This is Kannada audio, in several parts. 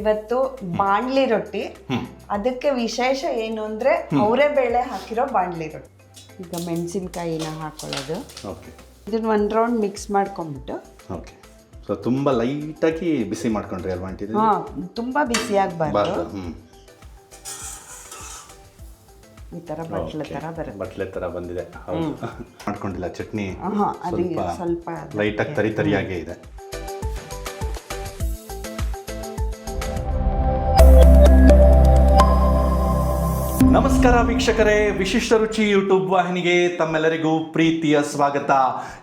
ಇವತ್ತು ಬಾಣ್ಲಿ ರೊಟ್ಟಿ. ಅದಕ್ಕೆ ವಿಶೇಷ ಏನು ಅಂದ್ರೆ ಅವರೇ ಬೇಳೆ ಹಾಕಿರೋ ಬಾಣ್ಲಿ ರೊಟ್ಟಿ. ಈಗ ಮೆಣಸಿನ್ಕಾಯಿನ ಹಾಕೊಳ್ಳೋದು. ಓಕೆ. ಇದನ್ನ ಒನ್ ರೌಂಡ್ ಮಿಕ್ಸ್ ಮಾಡ್ಕೊಂಡ್ಬಿಟ್ಟು. ಓಕೆ. ಸೊ ತುಂಬ ಲೈಟಾಗಿ ಬಿಸಿ ಮಾಡ್ಕೊಂಡ್ರಿ ಅಲ್ವಾ ಆಂಟಿ ಹಾ ತುಂಬಾ ಬಿಸಿ ಆಗ್ಬಾರ್ದು. ಬಾರ್ದು ಈ ತರ ಬಟ್ಲೆ ತರ ಬರುತ್ತೆ. ಬಟ್ಲೆ ತರ ಬಂದಿದೆ. ಹೌದು. ಮಾಡ್ಕೊಂಡಿಲ್ಲ ಚಟ್ನಿ ಹಾ ಅದು ಸ್ವಲ್ಪ ಲೈಟ್ ಲೈಟಾಗಿ ತರಿ ತರಿಯಾಗೇ ಇದೆ. ನಮಸ್ಕಾರ ವೀಕ್ಷಕರೇ ವಿಶಿಷ್ಟ ರುಚಿ ಯೂಟ್ಯೂಬ್ ವಾಹಿನಿಗೆ ತಮ್ಮೆಲ್ಲರಿಗೂ ಪ್ರೀತಿಯ ಸ್ವಾಗತ.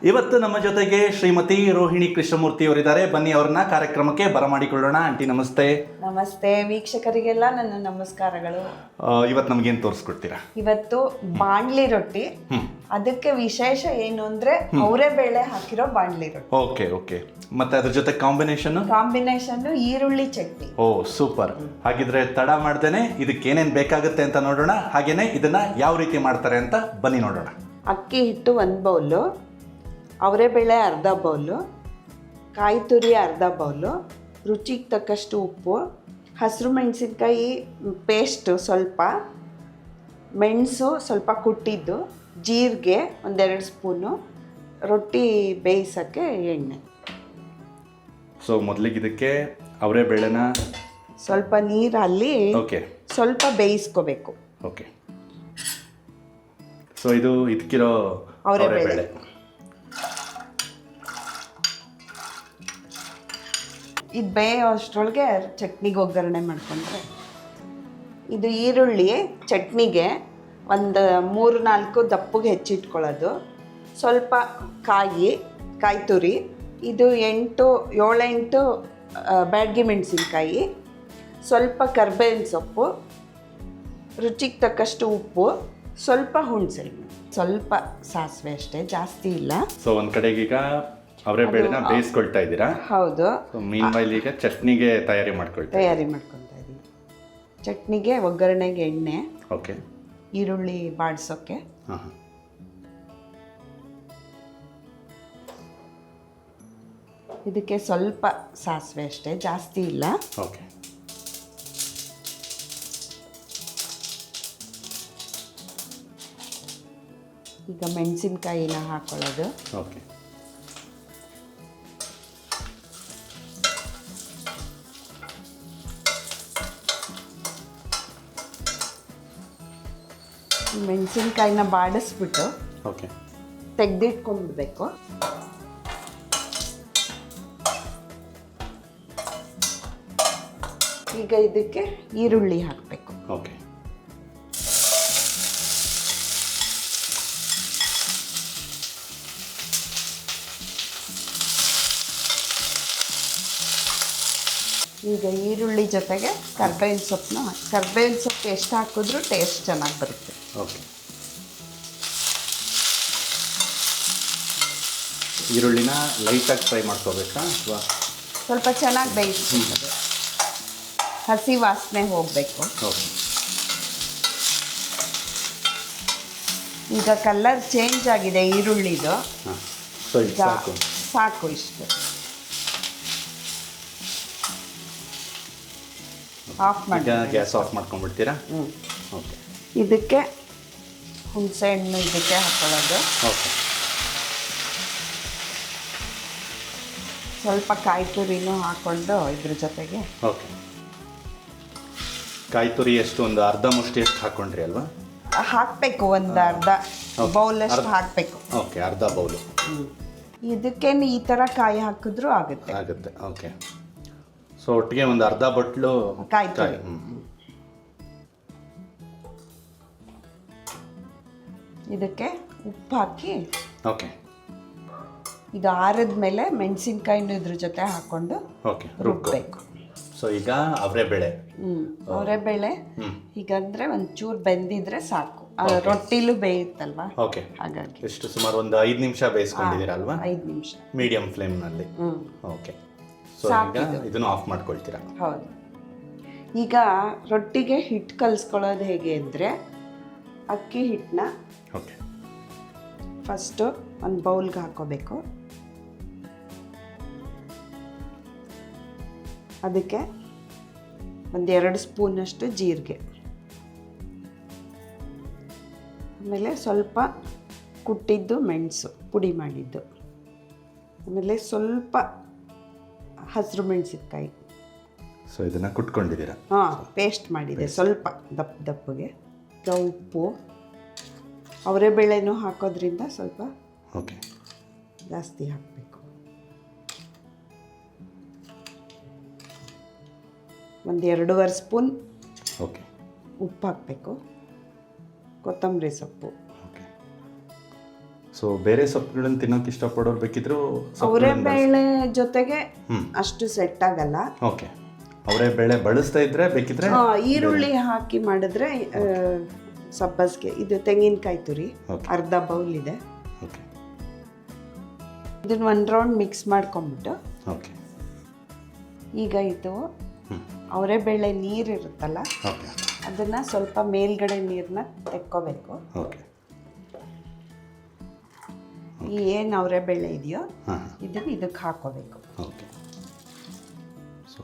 ಇವತ್ತು ನಮ್ಮ ಜೊತೆಗೆ ಶ್ರೀಮತಿ ರೋಹಿಣಿ ಕೃಷ್ಣಮೂರ್ತಿ ಅವರಿದ್ದಾರೆ. ಬನ್ನಿ ಅವ್ರನ್ನ ಕಾರ್ಯಕ್ರಮಕ್ಕೆ ಬರಮಾಡಿಕೊಳ್ಳೋಣ. ಆಂಟಿ ನಮಸ್ತೆ. ನಮಸ್ತೆ. ವೀಕ್ಷಕರಿಗೆಲ್ಲ ನನ್ನ ನಮಸ್ಕಾರಗಳು. ಇವತ್ತು ನಮಗೇನು ತೋರಿಸ್ಕೊಡ್ತೀರಾ? ಇವತ್ತು ಬಾಂಡ್ಲಿ ರೊಟ್ಟಿ. ಅದಕ್ಕೆ ವಿಶೇಷ ಏನು ಅಂದ್ರೆ ಅವರೇ ಬೇಳೆ ಹಾಕಿರೋ ಬಾಣ್ಲಿ ರೊಟ್ಟಿ ಓಕೆ ಓಕೆ. ಮತ್ತೆ ಅದ್ರ ಜೊತೆ ಕಾಂಬಿನೇಷನ್? ಕಾಂಬಿನೇಷನ್ ಈರುಳ್ಳಿ ಚಟ್ನಿ. ಓ ಸೂಪರ್. ಹಾಗಿದ್ರೆ ತಡ ಮಾಡ್ದೇನೆ ಇದಕ್ಕೆ ಏನೇನ್ ಬೇಕಾಗುತ್ತೆ ಅಂತ ನೋಡೋಣ. ಹಾಗೇನೆ ಇದನ್ನ ಯಾವ ರೀತಿ ಮಾಡ್ತಾರೆ ಅಂತ ಬನ್ನಿ ನೋಡೋಣ. ಅಕ್ಕಿ ಹಿಟ್ಟು ಒಂದು ಬೌಲು ಅವರೆಬೇಳೆ ಅರ್ಧ ಬೌಲು ಕಾಯಿ ತುರಿ ಅರ್ಧ ಬೌಲು ರುಚಿಗೆ ತಕ್ಕಷ್ಟು ಉಪ್ಪು ಹಸಿರು ಮೆಣಸಿನ್ಕಾಯಿ ಪೇಸ್ಟು ಸ್ವಲ್ಪ ಮೆಣಸು ಸ್ವಲ್ಪ ಕುಟ್ಟಿದ್ದು ಜೀರಿಗೆ ಒಂದೆರಡು ಸ್ಪೂನು ರೊಟ್ಟಿ ಬೇಯಿಸೋಕ್ಕೆ ಎಣ್ಣೆ. ಸೊ ಮೊದಲಿಗೆ ಇದಕ್ಕೆ ಅವರೇ ಬೇಳೆನ? ಸ್ವಲ್ಪ ನೀರಲ್ಲಿ ಓಕೆ ಸ್ವಲ್ಪ ಬೇಯಿಸ್ಕೋಬೇಕು. ಓಕೆ ಸೊ ಇದು ಇದಕ್ಕಿರೋ ಅವರೇ. ಬೇಳೆ. ಇದು ಬೇಯೋ ಅಷ್ಟರೊಳಗೆ ಚಟ್ನಿಗೆ ಒಗ್ಗರಣೆ ಮಾಡ್ಕೊಂಡ್ರೆ. ಇದು ಈರುಳ್ಳಿ ಚಟ್ನಿಗೆ ಒಂದು ಮೂರು ನಾಲ್ಕು ದಪ್ಪಗೆ ಹೆಚ್ಚಿಟ್ಕೊಳ್ಳೋದು. ಸ್ವಲ್ಪ ಕಾಯಿ ಕಾಯಿ ತುರಿ ಇದು ಎಂಟು ಏಳೆಂಟು ಬ್ಯಾಡ್ಗಿ ಮೆಣಸಿನ್ಕಾಯಿ ಸ್ವಲ್ಪ ಕರ್ಬೇವಿನ ಸೊಪ್ಪು ರುಚಿಗೆ ತಕ್ಕಷ್ಟು ಉಪ್ಪು ಸ್ವಲ್ಪ ಹುಣಸೆ ಸ್ವಲ್ಪ ಸಾಸಿವೆ ಅಷ್ಟೇ ಜಾಸ್ತಿ ಇಲ್ಲ. ಸೊ ಒಂದ್ ಕಡೆಗೆ ಈಗ ಅವರೇ ಬೇಳೆನ ಬೇಯಿಸ್ಕೊಳ್ತಾ ಇದ್ದೀರಾ? ಹೌದು. ಮೀನ್ ಈಗ ಚಟ್ನಿಗೆ ತಯಾರಿ ಮಾಡ್ಕೊಳ್ತಾ ತಯಾರಿ ಮಾಡ್ಕೊತಾ ಇದ್ದೀನಿ ಚಟ್ನಿಗೆ ಒಗ್ಗರಣೆಗೆ ಎಣ್ಣೆ. ಓಕೆ ಈರುಳ್ಳಿ ಬಾಡಿಸೋಕ್ಕೆ ಇದಕ್ಕೆ ಸ್ವಲ್ಪ ಸಾಸಿವೆ ಅಷ್ಟೇ ಜಾಸ್ತಿ ಇಲ್ಲ. ಓಕೆ. ಈಗ ಮೆಣಸಿನ್ಕಾಯಿನ ಹಾಕೊಳ್ಳೋದು. ಓಕೆ. ಮೆಣಸಿನ್ಕಾಯಿನ ಬಾಡಿಸ್ಬಿಟ್ಟು ಓಕೆ. ತೆಗೆದಿಟ್ಕೊಂಡ್ಬಿಡ್ಬೇಕು. ಈಗ ಇದಕ್ಕೆ ಈರುಳ್ಳಿ ಹಾಕಬೇಕು. ಓಕೆ. ಈಗ ಈರುಳ್ಳಿ ಜೊತೆಗೆ ಕರ್ಬೇವಿನ ಸೊಪ್ಪನ್ನ ಕರ್ಬೇವಿನ ಸೊಪ್ಪು ಎಷ್ಟು ಹಾಕಿದ್ರೂ ಟೇಸ್ಟ್ ಚೆನ್ನಾಗಿ ಬರುತ್ತೆ. ಓಕೆ. ಈರುಳ್ಳಿನ ಲೈಟಾಗಿ ಫ್ರೈ ಮಾಡ್ಕೋಬೇಕಾ ಅಥವಾ? ಸ್ವಲ್ಪ ಚೆನ್ನಾಗಿ ಬೇಯಿಸಿ. ಹಸಿ ವಾಸನೆ ಹೋಗಬೇಕು. ಓಕೆ. ಈಗ ಕಲರ್ ಚೇಂಜ್ ಆಗಿದೆ ಈರುಳ್ಳಿದು. ಹಾಂ ಸೊ ಇದು ಈಗ ಸಾಕು. ಸಾಕು ಇಷ್ಟು. ಆಫ್ ಮಾಡಿ ಗ್ಯಾಸ್ ಆಫ್ ಮಾಡ್ಕೊಂಡ್ಬಿಡ್ತೀರಾ? ಹ್ಞೂ ಓಕೆ. ಇದಕ್ಕೆ ಹುಣಸೆ ಹಣ್ಣು ಇದಕ್ಕೆ ಹಾಕೊಳ್ಳೋದು. ಓಕೆ. ಸ್ವಲ್ಪ ಕಾಯಿ ತುರಿನೂ ಹಾಕ್ಕೊಂಡು ಇದ್ರ ಜೊತೆಗೆ. ಓಕೆ. ಕಾಯಿ ತುರಿ ಎಷ್ಟು ಒಂದು ಅರ್ಧ ಮುಷ್ಟಿ ಎಷ್ಟು ಹಾಕ್ಕೊಂಡ್ರಿ ಅಲ್ವಾ? ಹಾಕಬೇಕು ಒಂದು ಅರ್ಧ. ಬೌಲ್ ಬೌಲಷ್ಟು ಅರ್ಧ. ಹಾಕಬೇಕು. ಓಕೆ ಅರ್ಧ ಬೌಲು ಇದಕ್ಕೇನು ಈ ಥರ ಕಾಯಿ ಹಾಕಿದ್ರೂ ಆಗುತ್ತೆ. ಆಗುತ್ತೆ ಓಕೆ. ಸೊ ಒಟ್ಟಿಗೆ ಒಂದು ಅರ್ಧ ಬಟ್ಲು ಕಾಯಿ ತುರಿ. ಇದಕ್ಕೆ ಉಪ್ಪು ಹಾಕಿ ಓಕೆ. ಇದು ಆರಿದ ಮೇಲೆ ಮೆಣಸಿನ್ಕಾಯಿನೂ ಇದ್ರ ಜೊತೆ ಹಾಕ್ಕೊಂಡು ಓಕೆ ರುಬ್ಬಬೇಕು ರುಬ್ಬೇಕು. ಸೊ ಈಗ ಅವರೆ ಬೇಳೆ. ಹ್ಞೂ ಅವರೆಬೇಳೆ ಹ್ಮ್. ಹೀಗಂದ್ರೆ ಒಂಚೂರು ಬೆಂದಿದ್ರೆ ಸಾಕು. ರೊಟ್ಟಿಲೂ ಬೇಯುತ್ತಲ್ವಾ? ಓಕೆ. ಹಾಗಾಗಿ. ಎಷ್ಟು ಸುಮಾರು ಒಂದು ಐದು ನಿಮಿಷ ಬೇಯಿಸ್ಕೊಂಡಿದ್ದೀರಾ ಅಲ್ವಾ? ಐದು ನಿಮಿಷ. ಮೀಡಿಯಂ ಫ್ಲೇಮ್ನಲ್ಲಿ ಹ್ಞೂ ಓಕೆ. ಸೊ ಈಗ ಇದು. ಇದನ್ನು ಆಫ್ ಮಾಡ್ಕೊಳ್ತೀರಾ? ಹೌದು. ಈಗ ರೊಟ್ಟಿಗೆ ಹಿಟ್ಟು ಕಲಿಸ್ಕೊಳ್ಳೋದು ಹೇಗೆ ಅಂದರೆ ಅಕ್ಕಿ ಹಿಟ್ಟನ್ನ ಫಸ್ಟು ಒಂದು ಬೌಲ್ಗೆ ಹಾಕೋಬೇಕು. ಅದಕ್ಕೆ ಒಂದು ಎರಡು ಸ್ಪೂನಷ್ಟು ಜೀರಿಗೆ. ಆಮೇಲೆ ಸ್ವಲ್ಪ ಕುಟ್ಟಿದ್ದು ಮೆಣಸು ಪುಡಿ ಮಾಡಿದ್ದು. ಆಮೇಲೆ ಸ್ವಲ್ಪ ಹಸಿರು ಮೆಣಸಿನ್ಕಾಯಿ. ಸೊ ಇದನ್ನು ಕುಟ್ಕೊಂಡಿದ್ದೀರಾ? ಹಾಂ ಪೇಸ್ಟ್ ಮಾಡಿದೆ ಸ್ವಲ್ಪ ದಪ್ಪ ದಪ್ಪಗೆ. ಉಪ್ಪು. ಅವರೇ ಬೇಳೆನೂ ಹಾಕೋದ್ರಿಂದ ಸ್ವಲ್ಪ ಓಕೆ. ಜಾಸ್ತಿ ಹಾಕಬೇಕು. ಒಂದು ಎರಡೂವರೆ ಸ್ಪೂನ್ ಓಕೆ. ಉಪ್ಪು ಹಾಕಬೇಕು. ಕೊತ್ತಂಬರಿ ಸೊಪ್ಪು. ಓಕೆ. ಸೊ ಬೇರೆ ಸೊಪ್ಪುಗಳನ್ನು ತಿನ್ನೋಕೆ ಇಷ್ಟಪಡೋರು ಬೇಕಿದ್ರು ಅವರೇ ಬೇಳೆ ಜೊತೆಗೆ ಅಷ್ಟು ಸೆಟ್ ಆಗಲ್ಲ. ಓಕೆ. ಅವರೇ ಬೇಳೆ ಬಳಸ್ತಾ ಇದ್ರೆ ಬೇಕಿದ್ರೆ ಈರುಳ್ಳಿ ಹಾಕಿ ಮಾಡಿದ್ರೆ ಸಬ್ಬಸ್ಗೆ. ಇದು ತೆಂಗಿನಕಾಯಿ ತುರಿ. Okay. ಅರ್ಧ ಬೌಲ್ ಇದೆ. ಓಕೆ ಇದನ್ನ ಒನ್ ರೌಂಡ್ ಮಿಕ್ಸ್ ಮಾಡ್ಕೊಂಬಿಟ್ಟು ಓಕೆ ಈಗ ಇದು ಅವರೆಬೇಳೆ ಅವರೇ ಬೇಳೆ ನೀರು ಇರುತ್ತಲ್ಲ ಓಕೆ ಅದನ್ನು ಸ್ವಲ್ಪ ಮೇಲ್ಗಡೆ ನೀರನ್ನ ತೆಕ್ಕೋಬೇಕು. ಓಕೆ ಈ ಏನು ಅವರೇ ಬೇಳೆ ಇದೆಯೋ ಹಾಂ ಇದನ್ನು ಇದಕ್ಕೆ ಹಾಕೋಬೇಕು. ಓಕೆ ಸೊ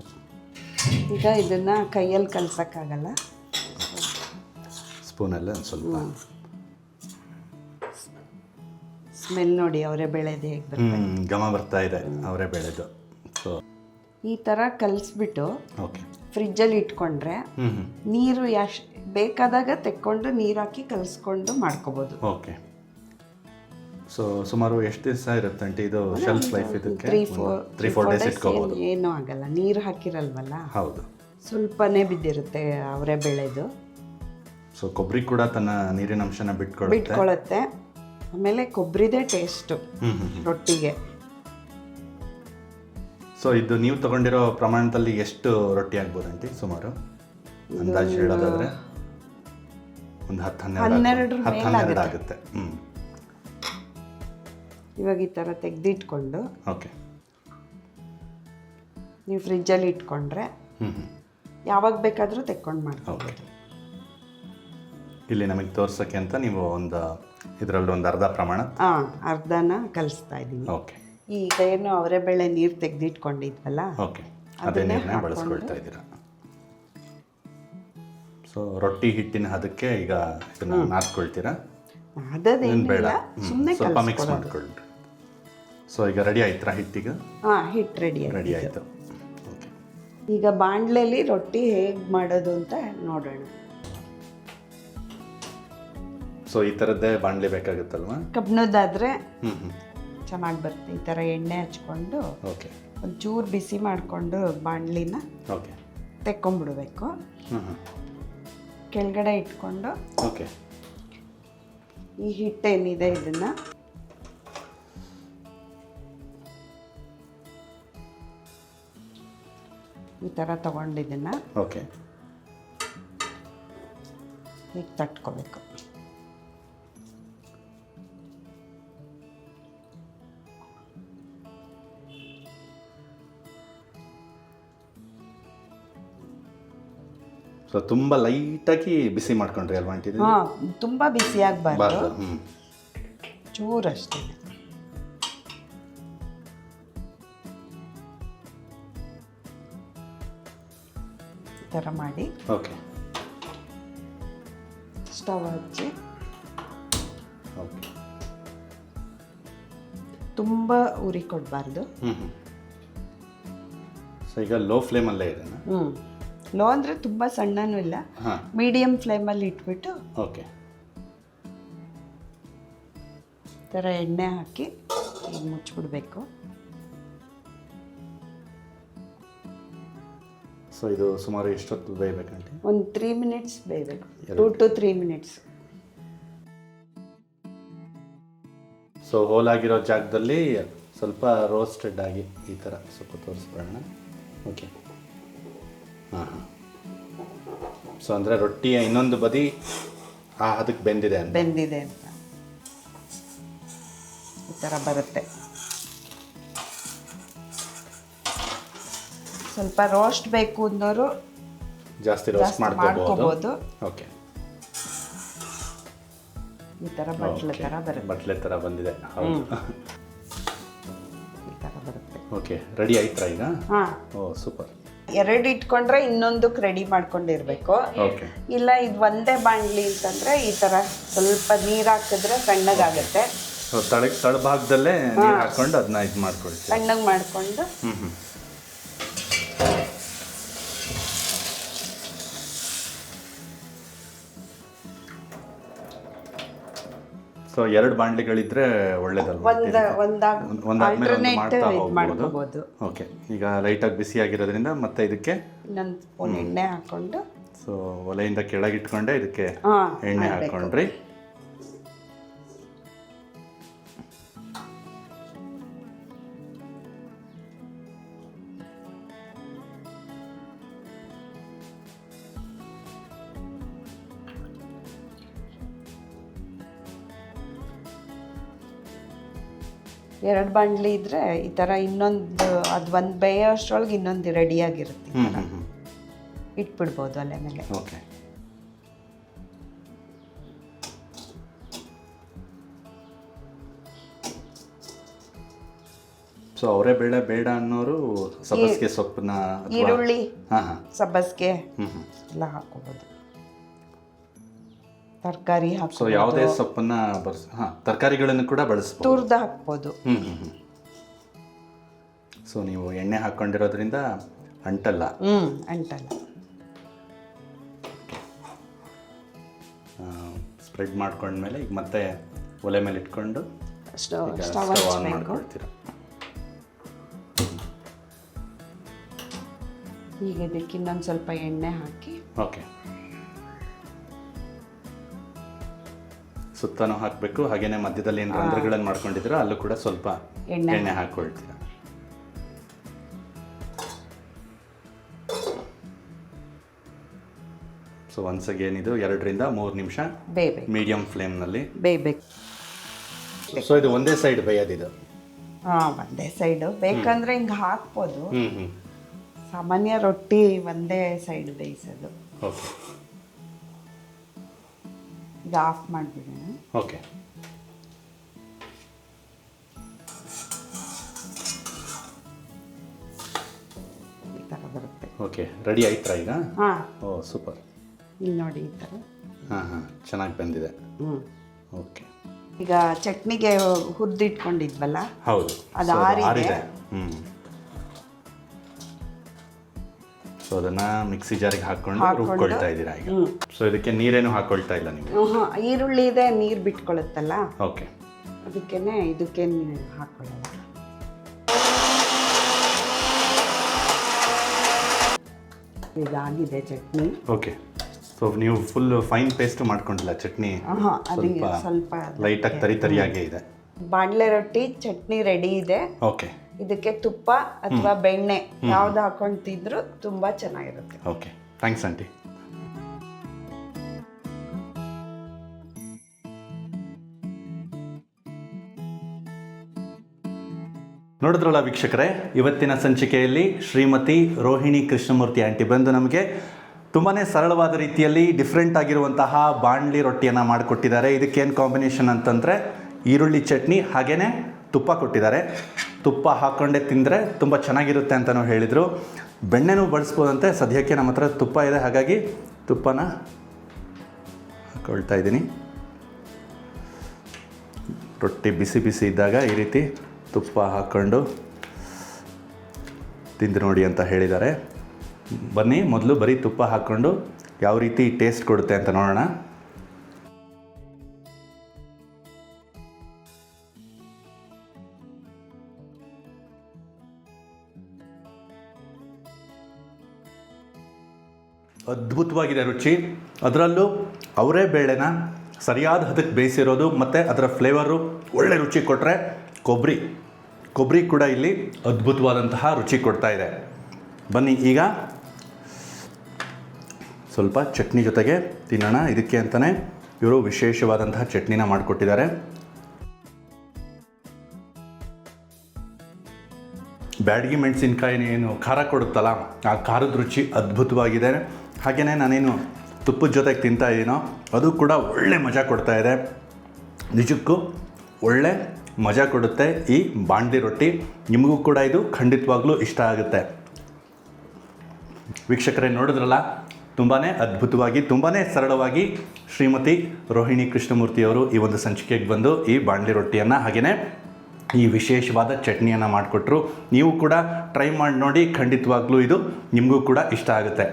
ಈಗ ಇದನ್ನು ಕೈಯಲ್ಲಿ ಕಲ್ಸೋಕ್ಕಾಗಲ್ಲ. ಸ್ಪೂನಲ್ಲೇ ಒಂದು ಸ್ವಲ್ಪ. ಸ್ಮೆಲ್ ನೋಡಿ ಅವರೇ ಬೆಳೆದು ಹೇಗೆ ಗಮ ಘಮ ಬರ್ತಾ ಇದೆ ಅವರೇ ಬೆಳೆದು. ಸೊ ಈ ಥರ ಕಲಿಸ್ಬಿಟ್ಟು ಓಕೆ. ಫ್ರಿಜ್ಜಲ್ಲಿ ಇಟ್ಕೊಂಡ್ರೆ ನೀರು ಯಾಶ್ ಬೇಕಾದಾಗ ತೆಕ್ಕೊಂಡು ನೀರು ಹಾಕಿ ಕಲಿಸ್ಕೊಂಡು ಮಾಡ್ಕೋಬೋದು. ಓಕೆ. ಸೊ ಸುಮಾರು ಎಷ್ಟು ದಿವಸ ಇರುತ್ತೆ ಆಂಟಿ ಇದು ಶೆಲ್ಫ್ ಲೈಫ್ ಇದಕ್ಕೆ? Three four three four days ಇಟ್ಕೋಬೋದು. ಏನೂ ಆಗಲ್ಲ ನೀರು ಹಾಕಿರಲ್ವಲ್ಲ? ಹೌದು. ಸ್ವಲ್ಪನೇ ಬಿದ್ದಿರುತ್ತೆ ಅವರೇ ಬೆಳೆದು. ಸೊ ಕೊಬ್ಬರಿ ಕೂಡ ತನ್ನ ನೀರಿನ ಅಂಶನ ಬಿಟ್ಕೊಳ್ಳುತ್ತೆ ಬಿಟ್ಕೊಳ್ಳುತ್ತೆ ಆಮೇಲೆ ಕೊಬ್ಬರಿದೇ ಟೇಸ್ಟು ರೊಟ್ಟಿಗೆ. ಸೊ ಇದು ನೀವು ತಗೊಂಡಿರೋ ಪ್ರಮಾಣದಲ್ಲಿ ಎಷ್ಟು ರೊಟ್ಟಿ ಆಗ್ಬೋದು ಅಂತ ಸುಮಾರು ಅಂದಾಜು ಹೇಳೋದಾದ್ರೆ? ಒಂದು ಹತ್ತು ಹನ್ನೆರಡು ಹನ್ನೆರಡರ. ಹತ್ತು ಮೇಲೆ ಹನ್ನೆರಡು ಆಗುತ್ತೆ. ಹ್ಞೂ ಇವಾಗ ಈ ಥರ ತೆಗೆದಿಟ್ಕೊಂಡು ಓಕೆ. ನೀವು ಫ್ರಿಜ್ಜಲ್ಲಿ ಇಟ್ಕೊಂಡ್ರೆ ಹ್ಞೂ ಹ್ಞೂ ಯಾವಾಗ ಬೇಕಾದರೂ ತೆಕ್ಕೊಂಡು ಮಾಡ್ಕೋಬೋದು ಇಲ್ಲಿ ನಮಗೆ ತೋರ್ಸಕ್ಕೆ ಅಂತ ನೀವು ಒಂದು ಇದರಲ್ಲಿ ಒಂದು ಅರ್ಧ ಪ್ರಮಾಣ ಹಾಂ ಅರ್ಧನ ಕಲಿಸ್ತಾ ಇದ್ದೀನಿ ಓಕೆ ಈಗ ಏನು ಅವರೇ ಬೆಳೆ ನೀರು ತೆಗೆದಿಟ್ಕೊಂಡಿದ್ವಲ್ಲ ಓಕೆ ಅದೇ ನೀರನ್ನ ಬಳಸ್ಕೊಳ್ತಾ ಇದ್ದೀರಾ. ಸೊ ರೊಟ್ಟಿ ಹಿಟ್ಟಿನ ಹದಕ್ಕೆ ಈಗ ಇದನ್ನ ನಾದ್ಕೊಳ್ತೀರಾ ಅದೇನು ಬೇಡ. ಸುಮ್ಮನೆ ಸ್ವಲ್ಪ ಮಿಕ್ಸ್ ಮಾಡ್ಕೊಳ್ಳಿ. ಸೊ ಈಗ ರೆಡಿ ಆಯ್ತಾ ಹಿಟ್ಟಿಗೆ? ಹಾಂ ಹಿಟ್ಟು ರೆಡಿ ರೆಡಿ ಆಯಿತು. ಈಗ ಬಾಣಲೆಲಿ ರೊಟ್ಟಿ ಹೇಗೆ ಮಾಡೋದು ಅಂತ ನೋಡೋಣ. ಸೊ ಈ ಥರದ್ದೇ ಬಾಣಲಿ ಬೇಕಾಗುತ್ತಲ್ವಾ? ಹ್ಞೂ ಹ್ಞೂ ಚೆನ್ನಾಗಿ ಬರುತ್ತೆ. ಈ ಥರ ಎಣ್ಣೆ ಹಚ್ಕೊಂಡು ಓಕೆ ಒಂಚೂರು ಬಿಸಿ ಮಾಡಿಕೊಂಡು ಬಾಣಲಿನ ಓಕೆ ತೆಕ್ಕೊಂಬಿಡ್ಬೇಕು. ಹ್ಞೂ ಹ್ಞೂ ಕೆಳಗಡೆ ಇಟ್ಕೊಂಡು ಓಕೆ ಈ ಹಿಟ್ಟೇನಿದೆ ಇದನ್ನು? ಈ ಥರ ತಗೊಂಡಿದ್ದನ್ನು ಓಕೆ ಹೀಗೆ ತಟ್ಕೋಬೇಕು. ಸೊ ತುಂಬ ಲೈಟಾಗಿ ಬಿಸಿ ಮಾಡ್ಕೊಂಡ್ರಿ ಅಲ್ವಾ ಆಂಟಿ? ಹಾಂ ತುಂಬ ಬಿಸಿ ಆಗಬಾರ್ದು. ಬಾರ್ದು ಹ್ಞೂ ಚೂರಷ್ಟೇ ಈ ಥರ ಮಾಡಿ. ಓಕೆ ಸ್ಟವ್ ಹಚ್ಚಿ. ಓಕೆ ತುಂಬ ಉರಿ ಕೊಡಬಾರ್ದು. ಹ್ಞೂ ಹ್ಞೂ ಸೊ ಈಗ ಲೋ ಫ್ಲೇಮಲ್ಲೇ ಇದೆ ಹ್ಞೂ ಲೋ ಅಂದರೆ ತುಂಬ ಸಣ್ಣನೂ ಇಲ್ಲ. ಹಾಂ. ಮೀಡಿಯಮ್ ಫ್ಲೇಮಲ್ಲಿ ಇಟ್ಬಿಟ್ಟು ಓಕೆ. ಥರ ಎಣ್ಣೆ ಹಾಕಿ ಹೀಗೆ ಮುಚ್ಚಿಬಿಡ್ಬೇಕು. ಸೊ ಇದು ಸುಮಾರು ಎಷ್ಟೊತ್ತು ಬೇಯಬೇಕಂತೆ? ಒಂದು ತ್ರೀ ಮಿನಿಟ್ಸ್ ಬೇಯಬೇಕು. Two to three minutes so ಹೋಲಾಗಿರೋ ಜಾಗದಲ್ಲಿ ಸ್ವಲ್ಪ ರೋಸ್ಟೆಡ್ ಆಗಿ ಈ ಥರ ಸ್ವಲ್ಪ ತೋರಿಸ್ಬಿಡೋಣ. ಓಕೆ ಹಾಂ ಹಾಂ ಸೊ ಅಂದರೆ ರೊಟ್ಟಿಯ ಇನ್ನೊಂದು ಬದಿ ಆ ಅದಕ್ಕೆ ಬೆಂದಿದೆ ಅಂತ. ಬೆಂದಿದೆ ಅಂತ. ಈ ಥರ ಬರುತ್ತೆ. ಸ್ವಲ್ಪ ರೋಸ್ಟ್ ಬೇಕು ಅಂದವರು ಜಾಸ್ತಿ ರೋಸ್ಟ್ ಮಾಡ್ಕೋಬಹುದು. ಓಕೆ ಈ ಥರ ಬಟ್ಲೆ ಥರ ಬರುತ್ತೆ. ಬಟ್ಲೆ ಥರ ಬಂದಿದೆ. ಹೌದು. ಈ ಥರ ಬರುತ್ತೆ. ಓಕೆ ರೆಡಿ ಆಯ್ತಾ ಈಗ? ಹಾಂ. ಓ ಸೂಪರ್ ಎರಡು ಇಟ್ಕೊಂಡ್ರೆ ಇನ್ನೊಂದಕ್ಕೆ ರೆಡಿ ಮಾಡ್ಕೊಂಡಿರ್ಬೇಕು. ಓಕೆ ಇಲ್ಲ ಇದು ಒಂದೇ ಬಾಣಲಿ ಅಂತಂದ್ರೆ ಈ ತರ ಸ್ವಲ್ಪ ನೀರು ಹಾಕಿದ್ರೆ ಸಣ್ಣಗಾಗತ್ತೆ. ಸೊ ತಳ ತಳಭಾಗದಲ್ಲೇ ನೀರು ಹಾಕೊಂಡು ಅದನ್ನ ಇದು ಮಾಡ್ಕೊಳ್ತೀವಿ. ಸಣ್ಣಗೆ ಮಾಡ್ಕೊಂಡು ಹ್ಞೂ ಹ್ಞೂ ಸೊ ಎರಡು ಬಾಂಡ್ಲಿಗಳಿದ್ರೆ ಹೋಗ್ಬೋದು. ಓಕೆ ಈಗ ಲೈಟಾಗಿ ಬಿಸಿ ಆಗಿರೋದ್ರಿಂದ ಮತ್ತೆ ಇದಕ್ಕೆ ಎಣ್ಣೆ ಹಾಕೊಂಡು ಸೊ ಒಲೆಯಿಂದ ಕೆಳಗಿಟ್ಕೊಂಡೆ ಇದಕ್ಕೆ ಎಣ್ಣೆ ಹಾಕೊಂಡ್ರಿ. ಎರಡು ಬಾಣಲಿ ಇದ್ರೆ ಈ ತರ ಇನ್ನೊಂದು ಅದು ಒಂದು ಬೇಯೋಷ್ಟ್ರೊಳಗೆ ಇನ್ನೊಂದು ರೆಡಿ ಆಗಿರುತ್ತೆ ಇಟ್ಬಿಡ್ಬೋದು ಅಲೆ ಮೇಲೆ. ಓಕೆ. ಸೊ ಅವರೇ ಬೇಳೆ ಬೇಡ ಅನ್ನೋರು ಸಬ್ಬಸಿಗೆ ಸೊಪ್ಪನ್ನ ಅಥವಾ ಈರುಳ್ಳಿ ಹಾ ಹಾಂ. ಸಬ್ಬಸ್ಗೆ ಹ್ಮ್ ಹ್ಮ್. ಎಲ್ಲ ಹಾಕೋಬೋದು ತರಕಾರಿ ಸೊ ಹಾಕೋ ಯಾವುದೇ ಸೊಪ್ಪನ್ನ ಬರ್ಸ್ ಹಾಂ ತರಕಾರಿಗಳನ್ನು ಕೂಡ ಬಳಸಬಹುದು ತುರ್ದು ಹಾಕ್ಬೋದು. ಹ್ಞೂ ಹ್ಞೂ ಹ್ಞೂ ಸೊ ನೀವು ಎಣ್ಣೆ ಹಾಕೊಂಡಿರೋದ್ರಿಂದ ಅಂಟಲ್ಲ? ಹ್ಞೂ ಅಂಟಲ್ಲ. ಸ್ಪ್ರೆಡ್ ಮಾಡ್ಕೊಂಡ್ಮೇಲೆ ಈಗ ಮತ್ತೆ ಒಲೆ ಮೇಲೆ ಇಟ್ಕೊಂಡು ಸ್ಟವ್ ಈಗ ಸ್ಟವ್ ಸ್ಟವ್ ಆನ್ ಹಚ್ಬೇಕು. ಮಾಡ್ಕೊಳ್ತೀರ? ಈಗ ಇದಕ್ಕೆ ಇನ್ನೊಂದು ಸ್ವಲ್ಪ ಎಣ್ಣೆ ಹಾಕಿ ಓಕೆ. ಸುತ್ತನೂ ಹಾಕಬೇಕು. ಹಾಗೇನೆ ಮಧ್ಯದಲ್ಲಿ ಏನು ರಂಧ್ರಗಳನ್ನು ಮಾಡ್ಕೊಂಡಿದ್ರೆ ಅಲ್ಲೂ ಕೂಡ ಸ್ವಲ್ಪ ಎಣ್ಣೆ. ಎಣ್ಣೆ ಹಾಕ್ಕೊಳ್ತೀರ ಸೊ ಒನ್ಸ್ ಅಗೇನ್ ಇದು ಎರಡರಿಂದ ಮೂರು ನಿಮಿಷ ಬೇಯಬೇಕು ಮೀಡಿಯಂ ಫ್ಲೇಮ್ನಲ್ಲಿ ಬೇಯಬೇಕು ಸೊ ಇದು ಒಂದೇ ಸೈಡ್ ಬೇಯೋದಿದು ಹಾಂ ಒಂದೇ ಸೈಡು ಬೇಕಂದ್ರೆ ಹಿಂಗೆ ಹಾಕ್ಬೋದು. ಹ್ಞೂ ಹ್ಞೂ ಸಾಮಾನ್ಯ ರೊಟ್ಟಿ ಒಂದೇ ಸೈಡ್ ಬೇಯಿಸೋದು. ಓಕೆ ಈಗ ಆಫ್ ಮಾಡಿಬಿಡೋಣ. ಓಕೆ. ಬರುತ್ತೆ. ಓಕೆ ರೆಡಿ ಆಯ್ತಾ ಈಗ? ಹಾಂ. ಓ ಸೂಪರ್. ಇಲ್ಲಿ ನೋಡಿ ಈ ಥರ. ಹಾಂ ಹಾಂ ಚೆನ್ನಾಗಿ ಬಂದಿದೆ. ಹ್ಞೂ ಓಕೆ. ಈಗ ಚಟ್ನಿಗೆ ಹುರಿದಿಟ್ಕೊಂಡಿದ್ವಲ್ಲ? ಹೌದು. ಅದು ಆರಿದೆ. ಹ್ಞೂ ಸೊ ಅದನ್ನ ಮಿಕ್ಸಿ ಜಾರಿಗೆ ಹಾಕೊಂಡು ರುಬ್ಕೊಳ್ತಾ ಇದ್ದೀರಾ ಈಗ? ಸೊ ಇದಕ್ಕೆ ನೀರೇನು ಹಾಕೊಳ್ತಾ ಇಲ್ಲ ನೀವು? ಈರುಳ್ಳಿ ಇದೆ ನೀರು ಬಿಟ್ಕೊಳ್ಳುತ್ತಲ್ಲ ಓಕೆ ಅದಕ್ಕೇನೆ ಇದಕ್ಕೆ ಹಾಕೊಳ್ಳಲ್ಲ ಇದಾಗಿದೆ ಚಟ್ನಿ. ಓಕೆ ಸೊ ನೀವು ಫುಲ್ ಫೈನ್ ಪೇಸ್ಟ್ ಮಾಡ್ಕೊಂಡಿಲ್ಲ ಚಟ್ನಿ? ಸ್ವಲ್ಪ ಲೈಟಾಗಿ ತರಿ ತರಿಯಾಗೇ ಇದೆ. ಬಾಣಲೆ ರೊಟ್ಟಿ ಚಟ್ನಿ ರೆಡಿ ಇದೆ. ಓಕೆ ಇದಕ್ಕೆ ತುಪ್ಪ ಅಥವಾ ಬೆಣ್ಣೆ ಯಾವ್ದು ಹಾಕೊಂಡು ತಿಂದ್ರು ತುಂಬಾ ಚೆನ್ನಾಗಿರುತ್ತೆ. Okay thanks aunty. ನೋಡಿದ್ರಲ್ಲ ವೀಕ್ಷಕರೇ ಇವತ್ತಿನ ಸಂಚಿಕೆಯಲ್ಲಿ ಶ್ರೀಮತಿ ರೋಹಿಣಿ ಕೃಷ್ಣಮೂರ್ತಿ ಆಂಟಿ ಬಂದು ನಮಗೆ ತುಂಬಾ ಸರಳವಾದ ರೀತಿಯಲ್ಲಿ ಡಿಫ್ರೆಂಟ್ ಆಗಿರುವಂತಹ ಬಾಣ್ಲಿ ರೊಟ್ಟಿಯನ್ನು ಮಾಡಿಕೊಟ್ಟಿದ್ದಾರೆ. ಇದಕ್ಕೇನು ಕಾಂಬಿನೇಷನ್ ಅಂತಂದರೆ ಈರುಳ್ಳಿ ಚಟ್ನಿ ಹಾಗೆಯೇ ತುಪ್ಪ ಕೊಟ್ಟಿದ್ದಾರೆ. ತುಪ್ಪ ಹಾಕ್ಕೊಂಡೆ ತಿಂದರೆ ತುಂಬ ಚೆನ್ನಾಗಿರುತ್ತೆ ಅಂತಲೂ ಹೇಳಿದರು. ಬೆಣ್ಣೆನೂ ಬಳಸ್ಬೋದಂತೆ. ಸದ್ಯಕ್ಕೆ ನಮ್ಮ ಹತ್ರ ತುಪ್ಪ ಇದೆ. ಹಾಗಾಗಿ ತುಪ್ಪನ ಹಾಕೊಳ್ತಾ ಇದ್ದೀನಿ. ರೊಟ್ಟಿ ಬಿಸಿ ಬಿಸಿ ಇದ್ದಾಗ ಈ ರೀತಿ ತುಪ್ಪ ಹಾಕ್ಕೊಂಡು ತಿಂದು ನೋಡಿ ಅಂತ ಹೇಳಿದ್ದಾರೆ. ಬನ್ನಿ, ಮೊದಲು ಬರೀ ತುಪ್ಪ ಹಾಕ್ಕೊಂಡು ಯಾವ ರೀತಿ ಟೇಸ್ಟ್ ಕೊಡುತ್ತೆ ಅಂತ ನೋಡೋಣ. ಅದ್ಭುತವಾಗಿದೆ ರುಚಿ. ಅದರಲ್ಲೂ ಅವರೇ ಬೇಳೆನ ಸರಿಯಾದ ಹದಕ್ಕೆ ಬೇಯಿಸಿರೋದು ಮತ್ತು ಅದರ ಫ್ಲೇವರು ಒಳ್ಳೆ ರುಚಿ ಕೊಟ್ಟರೆ ಕೊಬ್ಬರಿ. ಕೊಬ್ಬರಿ ಕೂಡ ಇಲ್ಲಿ ಅದ್ಭುತವಾದಂತಹ ರುಚಿ ಕೊಡ್ತಾ ಇದೆ. ಬನ್ನಿ ಈಗ ಸ್ವಲ್ಪ ಚಟ್ನಿ ಜೊತೆಗೆ ತಿನ್ನೋಣ. ಇದಕ್ಕೆ ಅಂತಲೇ ಇವರು ವಿಶೇಷವಾದಂತಹ ಚಟ್ನಿನ ಮಾಡಿಕೊಟ್ಟಿದ್ದಾರೆ. ಬ್ಯಾಡಗಿ ಮೆಣಸಿನ್ಕಾಯಿನ ಏನು ಖಾರ ಕೊಡುತ್ತಲ್ಲ, ಆ ಖಾರದ ರುಚಿ ಅದ್ಭುತವಾಗಿದೆ. ಹಾಗೆಯೇ ನಾನೇನು ತುಪ್ಪದ ಜೊತೆಗೆ ತಿಂತಾ ಇದ್ದೀನೋ ಅದು ಕೂಡ ಒಳ್ಳೆ ಮಜಾ ಕೊಡ್ತಾ ಇದೆ. ನಿಜಕ್ಕೂ ಒಳ್ಳೆ ಮಜಾ ಕೊಡುತ್ತೆ ಈ ಬಾಂಡಿ ರೊಟ್ಟಿ. ನಿಮಗೂ ಕೂಡ ಇದು ಖಂಡಿತವಾಗ್ಲೂ ಇಷ್ಟ ಆಗುತ್ತೆ. ವೀಕ್ಷಕರೇ ನೋಡಿದ್ರಲ್ಲ ತುಂಬಾ ಅದ್ಭುತವಾಗಿ ತುಂಬಾ ಸರಳವಾಗಿ ಶ್ರೀಮತಿ ರೋಹಿಣಿ ಕೃಷ್ಣಮೂರ್ತಿಯವರು ಈ ಒಂದು ಸಂಚಿಕೆಗೆ ಬಂದು ಈ ಬಾಂಡಿ ರೊಟ್ಟಿಯನ್ನು ಹಾಗೆಯೇ ಈ ವಿಶೇಷವಾದ ಚಟ್ನಿಯನ್ನು ಮಾಡಿಕೊಟ್ರು. ನೀವು ಕೂಡ ಟ್ರೈ ಮಾಡಿ ನೋಡಿ, ಖಂಡಿತವಾಗ್ಲೂ ಇದು ನಿಮಗೂ ಕೂಡ ಇಷ್ಟ ಆಗುತ್ತೆ.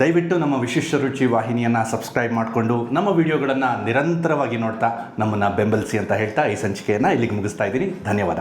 ದಯವಿಟ್ಟು ನಮ್ಮ ವಿಶಿಷ್ಟ ರುಚಿ ವಾಹಿನಿಯನ್ನು ಸಬ್ಸ್ಕ್ರೈಬ್ ಮಾಡಿಕೊಂಡು ನಮ್ಮ ವಿಡಿಯೋಗಳನ್ನು ನಿರಂತರವಾಗಿ ನೋಡ್ತಾ ನಮ್ಮನ್ನು ಬೆಂಬಲಿಸಿ ಅಂತ ಹೇಳ್ತಾ ಈ ಸಂಚಿಕೆಯನ್ನು ಇಲ್ಲಿಗೆ ಮುಗಿಸ್ತಾ ಇದ್ದೀನಿ. ಧನ್ಯವಾದ.